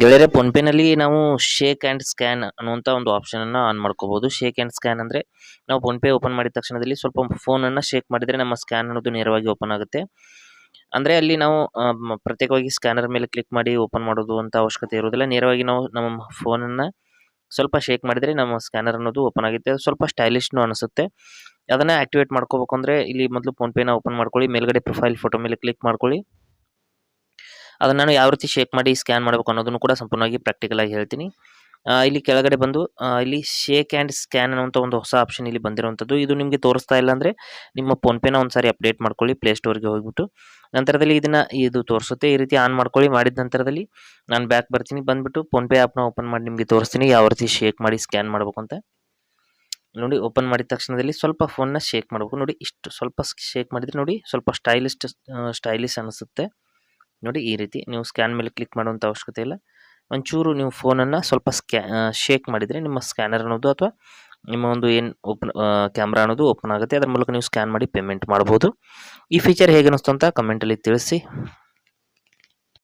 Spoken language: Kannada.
ಗೆಳೆಯರೆ ಫೋನ್ಪೇನಲ್ಲಿ ನಾವು ಶೇಕ್ ಆ್ಯಂಡ್ ಸ್ಕ್ಯಾನ್ ಅನ್ನುವಂಥ ಒಂದು ಆಪ್ಷನನ್ನು ಆನ್ ಮಾಡ್ಕೋಬೋದು. ಶೇಕ್ ಆ್ಯಂಡ್ ಸ್ಕ್ಯಾನ್ ಅಂದರೆ ನಾವು ಫೋನ್ಪೇ ಓಪನ್ ಮಾಡಿದ ತಕ್ಷಣದಲ್ಲಿ ಸ್ವಲ್ಪ ಫೋನನ್ನು ಶೇಕ್ ಮಾಡಿದರೆ ನಮ್ಮ ಸ್ಕ್ಯಾನ್ ಅನ್ನೋದು ನೇರವಾಗಿ ಓಪನ್ ಆಗುತ್ತೆ. ಅಂದರೆ ಅಲ್ಲಿ ನಾವು ಪ್ರತ್ಯೇಕವಾಗಿ ಸ್ಕ್ಯಾನರ್ ಮೇಲೆ ಕ್ಲಿಕ್ ಮಾಡಿ ಓಪನ್ ಮಾಡೋದು ಅಂತ ಅವಶ್ಯಕತೆ ಇರೋದಿಲ್ಲ ನೇರವಾಗಿ ನಾವು ನಮ್ಮ ಫೋನನ್ನು ಸ್ವಲ್ಪ ಶೇಕ್ ಮಾಡಿದರೆ ನಮ್ಮ ಸ್ಕ್ಯಾನರ್ ಅನ್ನೋದು ಓಪನ್ ಆಗುತ್ತೆ. ಸ್ವಲ್ಪ ಸ್ಟೈಲಿಶ್ನು ಅನಿಸುತ್ತೆ. ಅದನ್ನು ಆ್ಯಕ್ಟಿವೇಟ್ ಮಾಡ್ಕೋಬೇಕು ಅಂದರೆ ಇಲ್ಲಿ ಮೊದಲು ಫೋನ್ಪೇನ ಓಪನ್ ಮಾಡ್ಕೊಳ್ಳಿ, ಮೇಲ್ಗಡೆ ಪ್ರೊಫೈಲ್ ಫೋಟೋ ಮೇಲೆ ಕ್ಲಿಕ್ ಮಾಡ್ಕೊಳ್ಳಿ. ಅದನ್ನು ನಾನು ಯಾವ ರೀತಿ ಶೇಕ್ ಮಾಡಿ ಸ್ಕ್ಯಾನ್ ಮಾಡಬೇಕು ಅನ್ನೋದನ್ನು ಕೂಡ ಸಂಪೂರ್ಣವಾಗಿ ಪ್ರಾಕ್ಟಿಕಲ್ ಆಗಿ ಹೇಳ್ತೀನಿ. ಇಲ್ಲಿ ಕೆಳಗಡೆ ಬಂದು ಇಲ್ಲಿ ಶೇಕ್ ಆ್ಯಂಡ್ ಸ್ಕ್ಯಾನ್ ಅನ್ನುವಂಥ ಒಂದು ಹೊಸ ಆಪ್ಷನ್ ಇಲ್ಲಿ ಬಂದಿರುವಂಥದ್ದು. ಇದು ನಿಮಗೆ ತೋರಿಸ್ತಾ ಇಲ್ಲ ಅಂದರೆ ನಿಮ್ಮ ಫೋನ್ಪೇನ ಒಂದು ಸಾರಿ ಅಪ್ಡೇಟ್ ಮಾಡ್ಕೊಳ್ಳಿ ಪ್ಲೇಸ್ಟೋರ್ಗೆ ಹೋಗ್ಬಿಟ್ಟು. ನಂತರದಲ್ಲಿ ಇದನ್ನು ಇದು ತೋರಿಸುತ್ತೆ. ಈ ರೀತಿ ಆನ್ ಮಾಡ್ಕೊಳ್ಳಿ. ಮಾಡಿದ ನಂತರದಲ್ಲಿ ನಾನು ಬ್ಯಾಕ್ ಬರ್ತೀನಿ. ಬಂದುಬಿಟ್ಟು ಫೋನ್ಪೇ ಆ್ಯಪ್ನ ಓಪನ್ ಮಾಡಿ ನಿಮಗೆ ತೋರಿಸ್ತೀನಿ. ಯಾವ ರೀತಿ ಶೇಕ್ ಮಾಡಿ ಸ್ಕ್ಯಾನ್ ಮಾಡಬೇಕು ಅಂತ. ನೋಡಿ ಓಪನ್ ಮಾಡಿದ ತಕ್ಷಣದಲ್ಲಿ ಸ್ವಲ್ಪ ಫೋನ್ನ ಶೇಕ್ ಮಾಡಬೇಕು. ನೋಡಿ, ಇಷ್ಟು ಸ್ವಲ್ಪ ಶೇಕ್ ಮಾಡಿದರೆ ನೋಡಿ, ಸ್ವಲ್ಪ ಸ್ಟೈಲಿಸ್ಟ್ ಸ್ಟೈಲಿಶ್ ಅನಿಸುತ್ತೆ. ನೋಡಿ ಈ ರೀತಿ ನೀವು ಸ್ಕ್ಯಾನ್ ಮೇಲೆ ಕ್ಲಿಕ್ ಮಾಡುವಂಥ ಅವಶ್ಯಕತೆ ಇಲ್ಲ. ಒಂಚೂರು ನೀವು ಫೋನನ್ನು ಸ್ವಲ್ಪ ಸ್ಕ್ಯಾ ಶೇಕ್ ಮಾಡಿದರೆ ನಿಮ್ಮ ಸ್ಕ್ಯಾನರ್ ಅನ್ನೋದು ಅಥವಾ ನಿಮ್ಮ ಒಂದು ಏನು ಓಪನ್ ಕ್ಯಾಮ್ರಾ ಅನ್ನೋದು ಓಪನ್ ಆಗುತ್ತೆ. ಅದರ ಮೂಲಕ ನೀವು ಸ್ಕ್ಯಾನ್ ಮಾಡಿ ಪೇಮೆಂಟ್ ಮಾಡ್ಬೋದು. ಈ ಫೀಚರ್ ಹೇಗೆ ಅನ್ನಿಸ್ತು ಅಂತ ಕಮೆಂಟಲ್ಲಿ ತಿಳಿಸಿ.